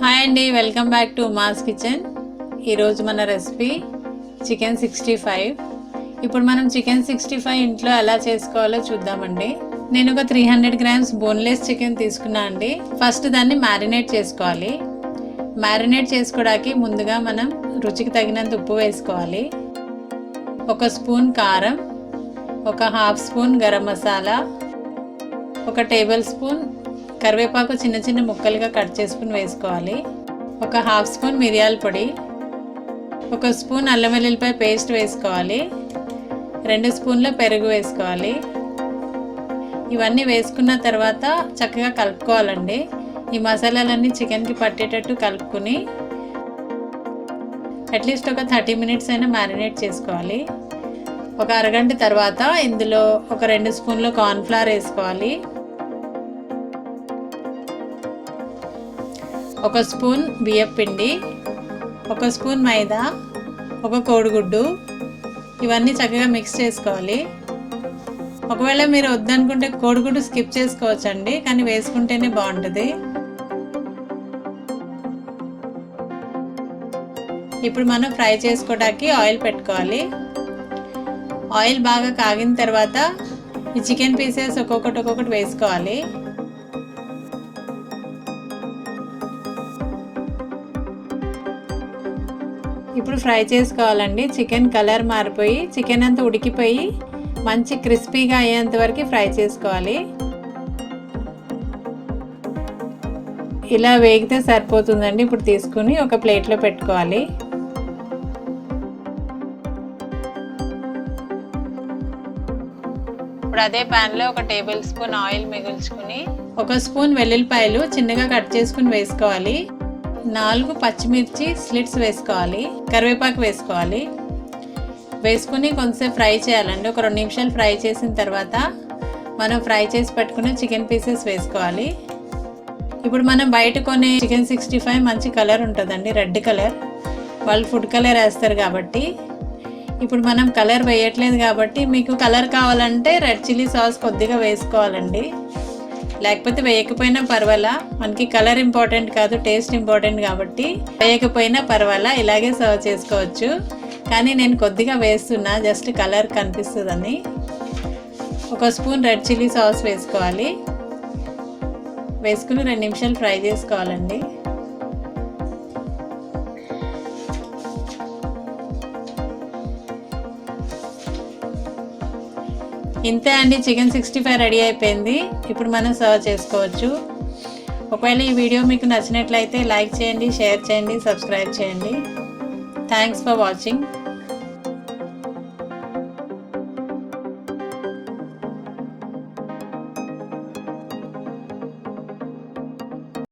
Hi అండి welcome back to mass kitchen. ఈరోజు మన రెసిపీ చికెన్ సిక్స్టీ ఫైవ్. ఇప్పుడు మనం చికెన్ సిక్స్టీ ఫైవ్ ఇంట్లో ఎలా చేసుకోవాలో చూద్దామండి. నేను ఒక three hundred grams boneless chicken తీసుకున్నా అండి. ఫస్ట్ దాన్ని మ్యారినేట్ చేసుకోవాలి. మ్యారినేట్ చేసుకోవడానికి ముందుగా మనం రుచికి తగినంత ఉప్పు వేసుకోవాలి. ఒక స్పూన్ కారం ఒక హాఫ్ స్పూన్ గరం మసాలా ఒక టేబుల్ స్పూన్ కరివేపాకు చిన్న చిన్న ముక్కలుగా కట్ చేసుకుని వేసుకోవాలి. ఒక హాఫ్ స్పూన్ మిరియాల పొడి ఒక స్పూన్ అల్లం వెల్లుల్లిపాయ పేస్ట్ వేసుకోవాలి. రెండు స్పూన్ల పెరుగు వేసుకోవాలి. ఇవన్నీ వేసుకున్న తర్వాత చక్కగా కలుపుకోవాలండి. ఈ మసాలాలన్నీ చికెన్కి పట్టేటట్టు కలుపుకుని అట్లీస్ట్ ఒక థర్టీ మినిట్స్ అయినా మ్యారినేట్ చేసుకోవాలి. ఒక అరగంట తర్వాత ఇందులో ఒక రెండు స్పూన్లు కార్న్ఫ్లవర్ వేసుకోవాలి. ఒక స్పూన్ బియ్యం పిండి ఒక స్పూన్ మైదా ఒక కోడిగుడ్డు. ఇవన్నీ చక్కగా మిక్స్ చేసుకోవాలి. ఒకవేళ మీరు వద్దనుకుంటే కోడిగుడ్డు స్కిప్ చేసుకోవచ్చండి కానీ వేసుకుంటేనే బాగుంటుంది. ఇప్పుడు మనం ఫ్రై చేసుకోవడానికి ఆయిల్ పెట్టుకోవాలి. ఆయిల్ బాగా కాగిన తర్వాత ఈ చికెన్ పీసెస్ ఒక్కొక్కటి ఒక్కొక్కటి వేసుకోవాలి. ఇప్పుడు ఫ్రై చేసుకోవాలండి. చికెన్ కలర్ మారిపోయి చికెన్ అంతా ఉడికిపోయి మంచి క్రిస్పీగా అయ్యేంత వరకు ఫ్రై చేసుకోవాలి. ఇలా వేగితే సరిపోతుందండి. ఇప్పుడు తీసుకుని ఒక ప్లేట్లో పెట్టుకోవాలి. ఇప్పుడు అదే ప్యాన్లో ఒక టేబుల్ స్పూన్ ఆయిల్ మిగుల్చుకుని ఒక స్పూన్ వెల్లుల్లిపాయలు చిన్నగా కట్ చేసుకుని వేసుకోవాలి. నాలుగు పచ్చిమిర్చి స్లిట్స్ వేసుకోవాలి కరివేపాకు వేసుకోవాలి. వేసుకుని కొంచెంసేపు ఫ్రై చేయాలండి. ఒక రెండు నిమిషాలు ఫ్రై చేసిన తర్వాత మనం ఫ్రై చేసి పెట్టుకున్న చికెన్ పీసెస్ వేసుకోవాలి. ఇప్పుడు మనం బయట కొనే చికెన్ సిక్స్టీ ఫైవ్ మంచి కలర్ ఉంటుందండి రెడ్ కలర్. వాళ్ళు ఫుడ్ కలర్ వేస్తారు కాబట్టి. ఇప్పుడు మనం కలర్ వేయట్లేదు కాబట్టి మీకు కలర్ కావాలంటే రెడ్ చిల్లీ సాస్ కొద్దిగా వేసుకోవాలండి. లేకపోతే వేయకపోయినా పర్వాలా. మనకి కలర్ ఇంపార్టెంట్ కాదు టేస్ట్ ఇంపార్టెంట్ కాబట్టి వేయకపోయినా పర్వాలా. ఇలాగే సర్వ్ చేసుకోవచ్చు. కానీ నేను కొద్దిగా వేస్తున్నా జస్ట్ కలర్ కనిపిస్తుందని. ఒక స్పూన్ రెడ్ చిల్లీ సాస్ వేసుకోవాలి. వేసుకుని రెండు నిమిషాలు ఫ్రై చేసుకోవాలండి. ఇంతే అండి చికెన్ సిక్స్టీ ఫైవ్ రెడీ అయిపోయింది. ఇప్పుడు మనం సర్వ్ చేసుకోవచ్చు. ఒకవేళ ఈ వీడియో మీకు నచ్చినట్లయితే లైక్ చేయండి షేర్ చేయండి సబ్స్క్రైబ్ చేయండి. Thanks for watching